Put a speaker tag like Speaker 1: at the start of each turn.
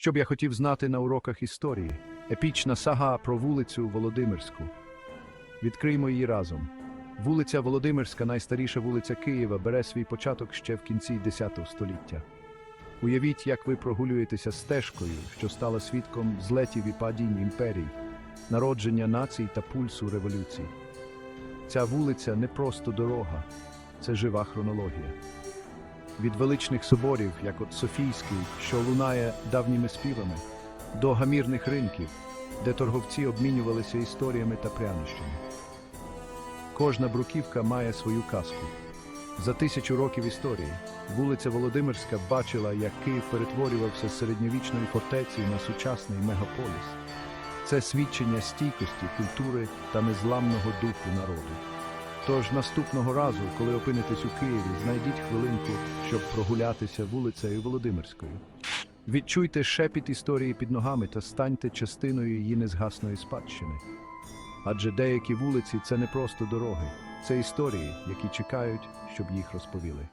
Speaker 1: Що б я хотів знати на уроках історії? Епічна сага про вулицю Володимирську. Відкриймо її разом. Вулиця Володимирська, найстаріша вулиця Києва, бере свій початок ще в кінці X століття. Уявіть, як ви прогулюєтеся стежкою, що стала свідком злетів і падінь імперій, народження націй та пульсу революцій. Ця вулиця не просто дорога, це жива хронологія. Від величних соборів, як от Софійський, що лунає давніми співами, до гамірних ринків, де торговці обмінювалися історіями та прянощами. Кожна бруківка має свою казку. За тисячу років історії вулиця Володимирська бачила, як Київ перетворювався з середньовічної фортеці на сучасний мегаполіс. Це свідчення стійкості, культури та незламного духу народу. Тож наступного разу, коли опинитесь у Києві, знайдіть хвилинку, щоб прогулятися вулицею Володимирською. Відчуйте шепіт історії під ногами та станьте частиною її незгасної спадщини. Адже деякі вулиці це не просто дороги, це історії, які чекають, щоб їх розповіли.